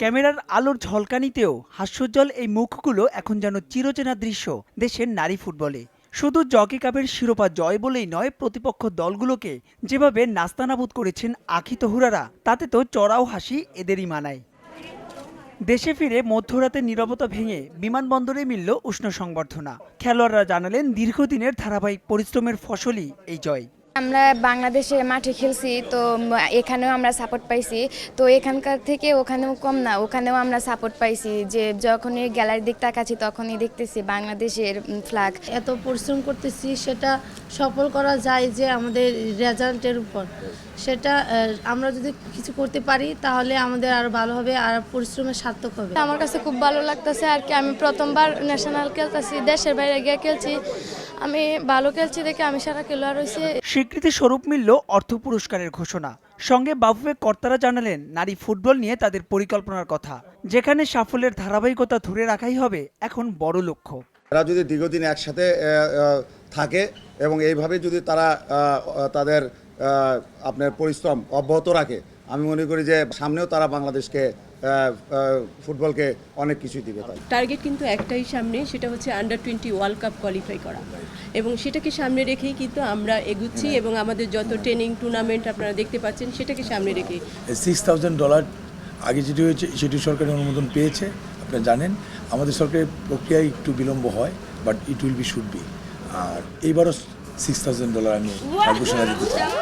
ক্যামেরার আলোর ঝলকানিতেও হাস্যোজ্জ্বল এই মুখগুলো এখন যেন চিরচেনা দৃশ্য দেশের নারী ফুটবলে। শুধু জকি কাপের শিরোপা জয় বলেই নয়, প্রতিপক্ষ দলগুলোকে যেভাবে নাস্তানাবুদ করেছেন আখি তহুরারা, তাতে তো চড়াও হাসি এদেরই মানায়। দেশে ফিরে মধ্যরাতে নীরবতা ভেঙে বিমানবন্দরে মিলল উষ্ণ সংবর্ধনা। খেলোয়াড়রা জানালেন, দীর্ঘদিনের ধারাবাহিক পরিশ্রমের ফসলই এই জয়। আমরা বাংলাদেশের মাঠে খেলছি তো এখানেও আমরা সাপোর্ট পাইছি। তো এখানকার থেকে ওখানেও কম না ওখানেও আমরা সাপোর্ট পাইছি যে যখনই গ্যালারির দিক তাকাচ্ছি তখনই দেখতেছি বাংলাদেশের ফ্ল্যাগ এত পরিশ্রম করতেছি সেটা সফল করা যায় যে আমাদের রেজাল্টের উপর। সেটা আমরা যদি কিছু করতে পারি তাহলে আমাদের আরও ভালো হবে আর পরিশ্রমের সার্থক হবে। আমার কাছে খুব ভালো লাগতেছে আর কি আমি প্রথমবার ন্যাশনাল খেলতেছি দেশের বাইরে গিয়ে খেলছি। আমি ভালো খেলছি দেখে আমি সারা খেলোয়াড় হয়েছি। স্বীকৃতি স্বরূপ মিলল অর্থ পুরস্কারের ঘোষণা। সঙ্গে বাফুফে কর্তারা জানালেন, নারী ফুটবল নিয়ে তাদের পরিকল্পনার কথা। যেখানে সাফল্যের ধারাবাহিকতা ধরে রাখাই হবে এখন বড় লক্ষ্য। তারা যদি দীর্ঘদিন একসাথে থাকে এবং এইভাবে যদি তারা তাদের আপনার পরিশ্রম অব্যাহত রাখে, আমি মনে করি যে সামনেও তারা বাংলাদেশকে ফুটবলকে অনেক কিছুই দিবে টার্গেট কিন্তু একটাই সামনে সেটা হচ্ছে under twenty world cup qualify করা। এবং সেটাকে সামনে রেখেই কিন্তু আমরা এগুচ্ছি এবং আমাদের যত ট্রেনিং টুর্নামেন্ট আপনারা দেখতে পাচ্ছেন সেটাকে সামনে রেখে সিক্স থাউজেন্ড ডলার আগে যেটি হয়েছে সেটি সরকারি অনুমোদন পেয়েছে আপনারা জানেন। আমাদের সরকারের প্রক্রিয়ায় একটু বিলম্ব হয় but it will be should be আর এইবারও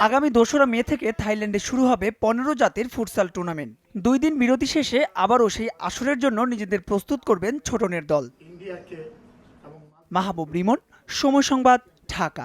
আগামী দোসরা মে থেকে থাইল্যান্ডে শুরু হবে পনেরো জাতির ফুটসাল টুর্নামেন্ট দুই দিন বিরতি শেষে আবারও সেই আসরের জন্য নিজেদের প্রস্তুত করবেন ছোটনের দল। মাহবুব রিমন সময় সংবাদ ঢাকা।